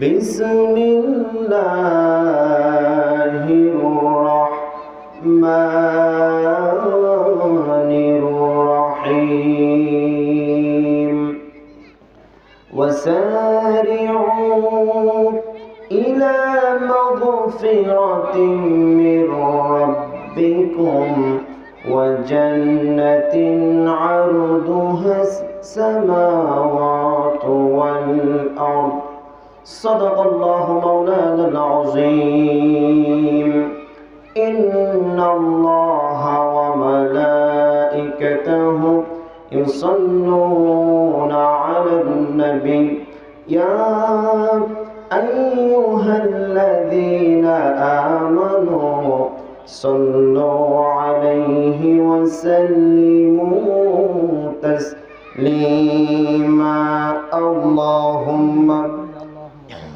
بسم الله الرحمن الرحيم وسارعوا إلى مغفرة من ربكم وجنة عرضها السماوات والأرض صدق الله مولانا العظيم. إن الله وملائكته يصلون على النبي. يا أيها الذين آمنوا صلوا عليه وسلموا تسليما. اللهم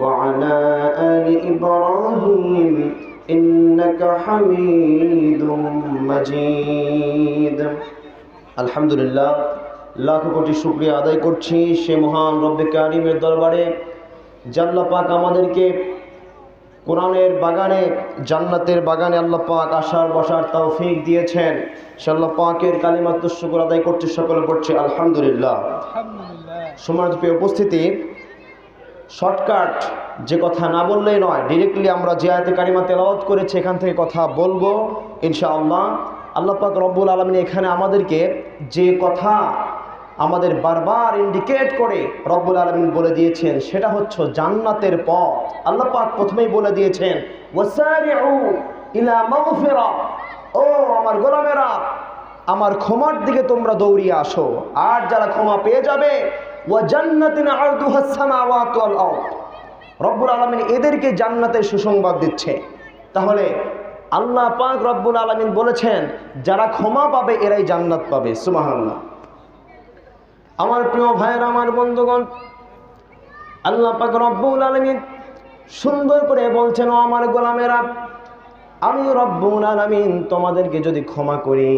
وعلى آل إبراهيم إنك حميد مجيد الحمد لله লাখ কোটি শুক্রিয়া আদায় করছি সে মহান রব্বে কারিমের দরবারে জাল্লা পাক আমাদেরকে কোরআনের বাগানে জান্নাতের বাগানে আল্লাহ পাক আসার বসার তৌফিক দিয়েছেন সে আল্লাহ পাকের কালিমাত্ম শুকুর আদায় করছে সকলে করছে আলহামদুলিল্লাহ সমাজ পেয়ে উপস্থিতি শর্টকাট, যে কথা না বললেই নয় ডিরেক্টলি আমরা যে আয়তে কারিমা তেলাওয়াত করেছি, এখান থেকে কথা বলব, ইনশাআল্লাহ। আল্লাহ পাক রব্বুল আলমিন এখানে আমাদেরকে যে কথা আমাদের বারবার ইন্ডিকেট করে, রব্বুল আলমিন বলে দিয়েছেন, সেটা হচ্ছে জান্নাতের পথ। আল্লাহ পাক প্রথমেই বলে দিয়েছেন ইলা ও আমার গোলামেরা, আমার ক্ষমার দিকে তোমরা দৌড়িয়ে আসো। আর যারা ক্ষমা পেয়ে যাবে রব্বুল আলামিন এদেরকে জান্নাতের সুসংবাদ দিচ্ছে। তাহলে আল্লাহ পাক রব্বুল আলামিন বলেছেন, যারা ক্ষমা পাবে এরাই জান্নাত পাবে। সুবহানাল্লাহ। আমার প্রিয় ভাইয়ের, আমার বন্ধুগণ, আল্লাহ পাক রব্বুল আলামিন সুন্দর করে বলছেন, ও আমার গোলামেরা আমি রব্বুল তোমাদেরকে যদি ক্ষমা করি,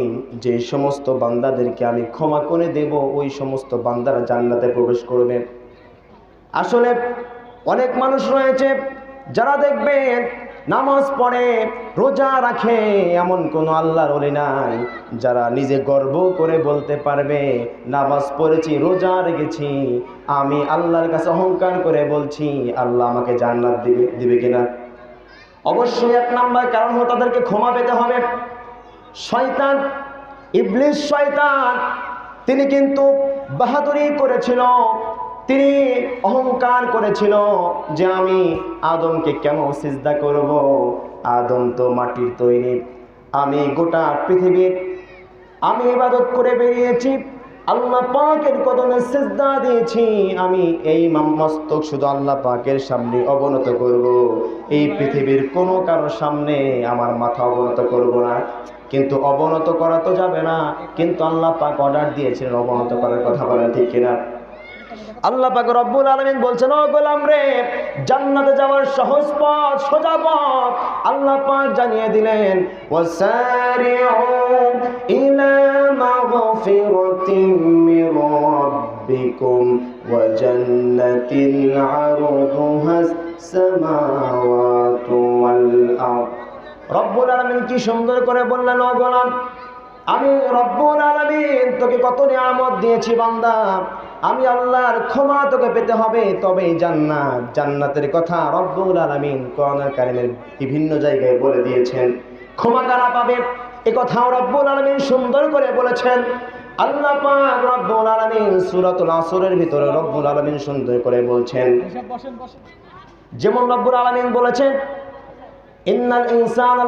যে সমস্ত বান্দাদেরকে আমি ক্ষমা করে দেব, ওই সমস্ত বান্দারা জান্নাতে প্রবেশ করবে। আসলে অনেক মানুষ রয়েছে, যারা দেখবেন নামাজ পড়ে, রোজা রাখে, এমন কোনো আল্লাহর ওলি নাই, যারা নিজে গর্ব করে বলতে পারবে, নামাজ পড়েছি, রোজা রেখেছি, আমি আল্লাহর কাছে অহংকার করে বলছি, আল্লাহ আমাকে জান্নাত দিবে দিবে কিনা? অবশ্যই এক নাম্বার কারণ হলো তাদেরকে ক্ষমা পেতে হবে। শয়তান, ইবলিস শয়তান, তিনি কিন্তু বাহাদুরি করেছিল, তিনি অহংকার করেছিল যে আমি আদমকে কেন সিজদা করব? আদম তো মাটির তৈরি। আমি গোটা পৃথিবীর আমি ইবাদত করে বেরিয়েছি। আল্লাহ পাকের কদমে সিজদা দিয়েছি। আমি এই মস্তক শুধু আল্লাহ পাকের সামনে অবনত করব। এই পৃথিবীর কোনো কারোর সামনে আমার মাথা অবনত করব না। কিন্তু অবনত করা তো যাবে না। কিন্তু আল্লাহ পাক অর্ডার দিয়েছিলেন অবনত করার কথা বলেন ঠিক কিনা? আল্লাহ পাক রব্বুল আলামিন বলছেন, ও গোলাম রে, জান্নাতে যাওয়ার সহজ পথ, সোজা পথ। আল্লাহ পাক জানিয়ে দিলেন ওয়াসারিউ ইলা রাব্বিকুম ওয়া জান্নাতিন আরদুহাস সামাওয়াতু ওয়াল আরদ। রব্বুল আলামিন কি সুন্দর করে বললেন গোলাম, আমি রব্বুল আলামিন তোকে কত নিয়ামত দিয়েছি বান্দা। আমি আল্লাহর ক্ষমা তোকে পেতে হবে, তবেই জান্নাত। জান্নাতের কথা রব্বুল আলামিন কোরআনুল কারীমের বিভিন্ন জায়গায় বলে দিয়েছেন। ক্ষমা কারা পাবে? রব্বুল আলমিন সুন্দর করে বলেছেন। আল্লাহ পাক রব্বুল আসরের ভিতরে রব্বুল সুন্দর করে বলছেন। যেমন রব্বুল বলেছেন, ইন্নাল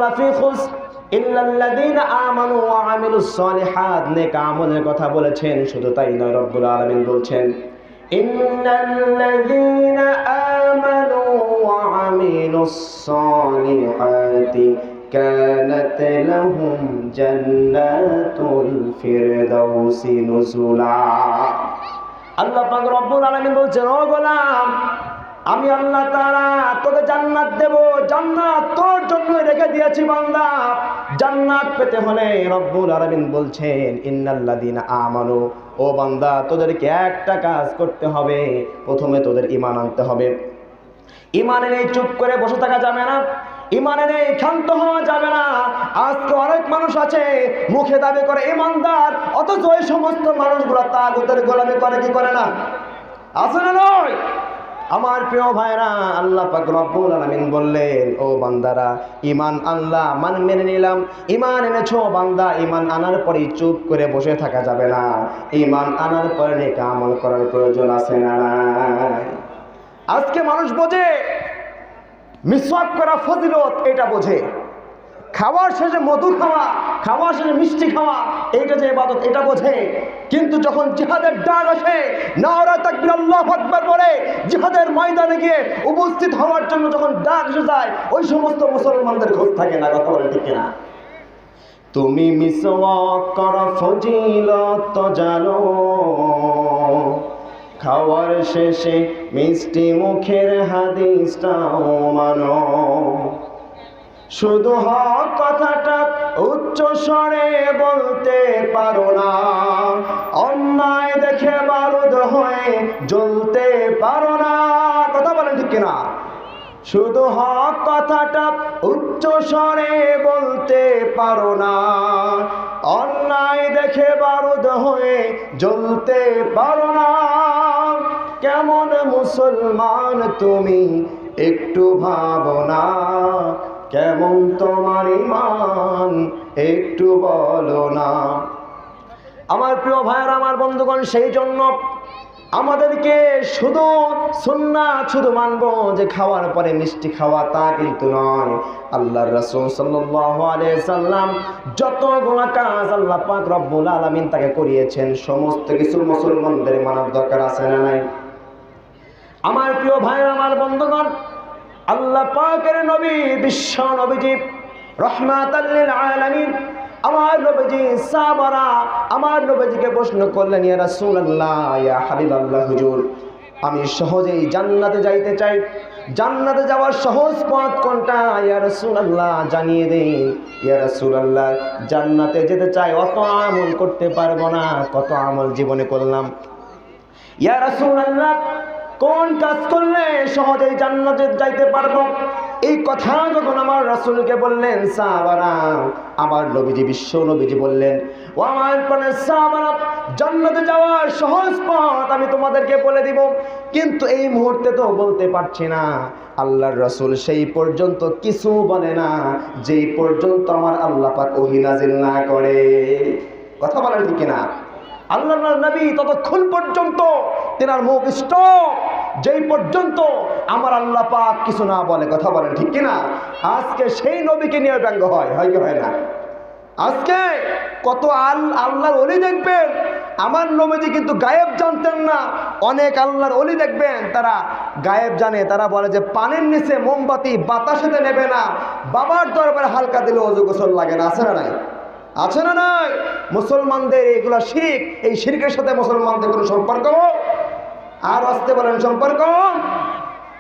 লাফি আমানু ওয়া আমিলুস নেক আমলের কথা বলেছেন, শুধু তাই নয়, রব্বুল আলমিন বলছেন ইন্নাল্লাযীনা আমানু ওয়া আমিলুস সলিহাতি। كانت لهم جنات الفردوس نزلا আল্লাহ পাক রব্বুল আলামিন বলছেন ও গোলাম আমি আল্লাহ তাআলা তোকে জান্নাত দেব জান্নাত তোর জন্য রেখে দিয়েছি বান্দা জান্নাত পেতে হলে রব্বুল আলামিন বলছেন ইন্নাল্লাযীনা আমানু ও বান্দা তোদেরকে একটা কাজ করতে হবে প্রথমে তোদের ঈমান আনতে হবে ইমানে নেই চুপ করে বসে থাকা যাবে না ইমানে নেই, ক্ষান্ত হওয়া যাবে না। আজকে অনেক মানুষ আছে, মুখে দাবি করে, ইমানদার অথচ ওই সমস্ত মানুষগুলো তাগুতের গোলামি করে, কি করে না? আছে না নয় আমার প্রিয় ভাইরা, আল্লাহ আলামিন বললেন, ও বান্দারা ইমান আল্লাহ মান মেনে নিলাম। ইমান এনেছো, বান্দা ইমান আনার পরে চুপ করে বসে থাকা যাবে না। ইমান আনার পরে নেক আমল করার প্রয়োজন আছে না আজকে মানুষ বোঝে মিসওয়াক করা ফজিলত, এটা বোঝে। খাওয়ার শেষে মধু খাওয়া, খাওয়ার শেষে মিষ্টি খাওয়া, এইটা যে ইবাদত, এটা বোঝে। কিন্তু যখন জিহাদের ডাক আসে নারা তাকবির আল্লাহ আকবার বলে, জিহাদের ময়দানে গিয়ে উপস্থিত হওয়ার জন্য যখন ডাক এসে যায়, ওই সমস্ত মুসলমানদের খোঁজ থাকে না, কথা বলে ঠিক না তুমি মিসওয়াক করা ফজিলত জানো খাওয়ার শেষে মিষ্টি মুখের হাদিসটাও মানো। শুধু হক কথাটা উচ্চ স্বরে বলতে পারো না। অন্যায় দেখে বারুদ হয়ে জ্বলতে পারো না। কথা বলেন ঠিক কিনা? শুধু হক কথাটা উচ্চ স্বরে বলতে পারো না। অন্যায় দেখে বারুদ হয়ে জ্বলতে পারো না। কেমন মুসলমান তুমি একটু ভাবো না। কেমন তোমার ইমান একটু বলো না। আমার প্রিয় ভাইয়ের, আমার বন্ধুগণ, সেই জন্য আমাদেরকে শুধু সুন্না শুধু মানবো যে খাওয়ার পরে মিষ্টি খাওয়া তা কিন্তু নয়। আল্লাহর রাসূল সাল্লাম যত গুনাহ কাজ আল্লাহ পাক রব্বুল আলামিন তাকে করিয়েছেন, সমস্ত কিছু মুসলমানদের মানার দরকার আছে না নাই? আমার প্রিয় ভাই, আমার বন্ধুগণ, আল্লাহ পাকের নবী, বিশ্ব নবীজি রহমাতাল্লিল আলামিন আমার প্রশ্ন করলেন, ইয়া রাসূলুল্লাহ, ইয়া হাবিবাল্লাহ, হুজুর, আমি সহজেই জান্নাতে যাইতে চাই। জান্নাতে যাওয়ার সহজ পথ কোনটা? ইয়া রাসূলুল্লাহ, জানিয়ে দিন ইয়া রাসূলুল্লাহ, জান্নাতে যেতে চাই, অত আমল করতে পারব না, কত আমল জীবনে করলাম। ইয়া রাসূলুল্লাহ, কোন কাজ করলে সহজেই জান্নাতে যাইতে পারব? এই কথা যখন আমার রাসূলকে বললেন, সাহাবারা, আমার নবীজি, বিশ্ব নবীজি বললেন, ও আমার প্রাণের সাহাবারা, জান্নাতে যাওয়ার সহজ পথ আমি তোমাদেরকে বলে দিব। কিন্তু এই মুহূর্তে তো বলতে পারছি না, আল্লাহর রাসূল সেই পর্যন্ত কিছু বলে না, যেই পর্যন্ত আমার আল্লাহ পাক ওহী নাজিল না করে। কথা বলেন ঠিক না আল্লাহ নবী ততক্ষণ পর্যন্ত তেনার মুখ স্টপ যেই পর্যন্ত আমার আল্লাহ পাক কিছু না বলে, কথা বলেন, ঠিক কিনা? আজকে সেই নবীকে নিয়ে ব্যঙ্গ হয় হয় কি হয় না? আজকে কত আল, আল্লাহর অলি দেখবেন, আমার নবীজি কিন্তু গায়েব জানতেন না, অনেক আল্লাহর অলি দেখবেন, তারা গায়েব জানে, তারা বলে যে পানির নিচে মোমবাতি বাতাসেতে নেবে না, বাবার দরবারে হালকা দিলে অজু গোসল লাগে না, আছে না নাই? আছে না নাই? মুসলমানদের এগুলা শিখ, এই শিরকের সাথে মুসলমানদের কোনো সম্পর্ক আর আসতে বলেন সম্পর্ক।